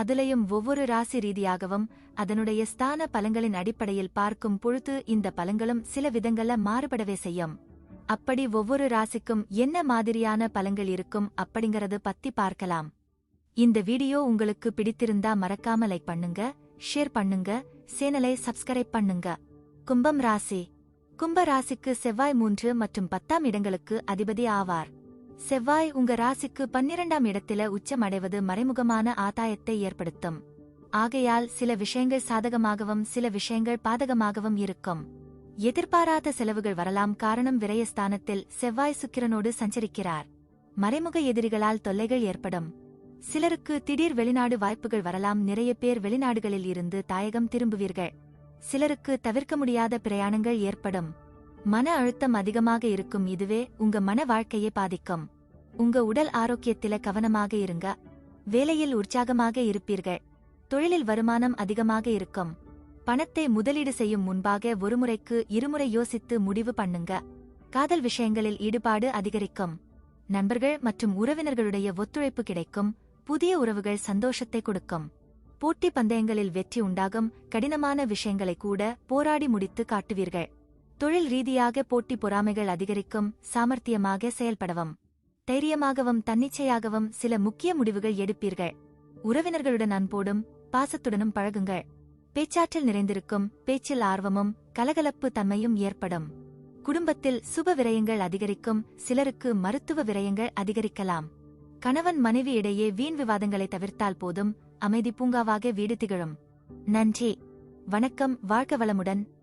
அதுலயும் ஒவ்வொரு ராசி ரீதியாகவும் அதனுடைய ஸ்தான பலங்களின் அடிப்படையில் பார்க்கும் பொழுது இந்த பலங்களும் சில விதங்கள்ல மாறுபடவே செய்யும். அப்படி ஒவ்வொரு ராசிக்கும் என்ன மாதிரியான பலங்கள் இருக்கும் அப்படிங்கறது பத்தி பார்க்கலாம். இந்த வீடியோ உங்களுக்கு பிடித்திருந்தா மறக்காம லைக் பண்ணுங்க ஷேர் பண்ணுங்க சேனலை சப்ஸ்கிரைப் பண்ணுங்க. கும்பம் ராசி. கும்ப ராசிக்கு செவ்வாய் மூன்று மற்றும் பத்தாம் இடங்களுக்கு அதிபதி ஆவார். செவ்வாய் உங்க ராசிக்கு பன்னிரண்டாம் இடத்தில உச்சமடைவது மறைமுகமான ஆதாயத்தை ஏற்படுத்தும். ஆகையால் சில விஷயங்கள் சாதகமாகவும் சில விஷயங்கள் பாதகமாகவும் இருக்கும். எதிர்பாராத செலவுகள் வரலாம் காரணம் விரயஸ்தானத்தில் செவ்வாய் சுக்கிரனோடு சஞ்சரிக்கிறார். மறைமுக எதிரிகளால் தொல்லைகள் ஏற்படும். சிலருக்கு திடீர் வெளிநாடு வாய்ப்புகள் வரலாம் நிறைய பேர் வெளிநாடுகளில் இருந்து தாயகம் திரும்புவீர்கள். சிலருக்கு தவிர்க்க முடியாத பிரயாணங்கள் ஏற்படும். மன அழுத்தம் அதிகமாக இருக்கும் இதுவே உங்க மன வாழ்க்கையை பாதிக்கும். உங்க உடல் ஆரோக்கியத்தில கவனமாக இருங்க. வேலையில் உற்சாகமாக இருப்பீர்கள். தொழிலில் வருமானம் அதிகமாக இருக்கும். பணத்தை முதலீடு செய்யும் முன்பாக ஒருமுறைக்கு இருமுறை யோசித்து முடிவு பண்ணுங்க. காதல் விஷயங்களில் ஈடுபாடு அதிகரிக்கும். நண்பர்கள் மற்றும் உறவினர்களுடைய ஒத்துழைப்பு கிடைக்கும். புதிய உறவுகள் சந்தோஷத்தை கொடுக்கும். போட்டி பந்தயங்களில் வெற்றி உண்டாகும். கடினமான விஷயங்களை கூட போராடி முடித்து காட்டுவீர்கள். தொழில் ரீதியாக போட்டி பொறாமைகள் அதிகரிக்கும் சாமர்த்தியமாக செயல்படவும் தைரியமாகவும் தன்னிச்சையாகவும் சில முக்கிய முடிவுகள் எடுப்பீர்கள். உறவினர்களுடன் அன்போடும் பாசத்துடனும் பழகுங்கள். பேச்சாற்றல் நிறைந்திருக்கும் பேச்சில் ஆர்வமும் கலகலப்பு தன்மையும் ஏற்படும். குடும்பத்தில் சுப விரயங்கள் அதிகரிக்கும் சிலருக்கு மருத்துவ விரயங்கள் அதிகரிக்கலாம். கணவன் மனைவி இடையே வீண் விவாதங்களை தவிர்த்தால் போதும் அமைதி பூங்காவாக வீடு திகழும். நன்றி. வணக்கம் வாழ்க வளமுடன்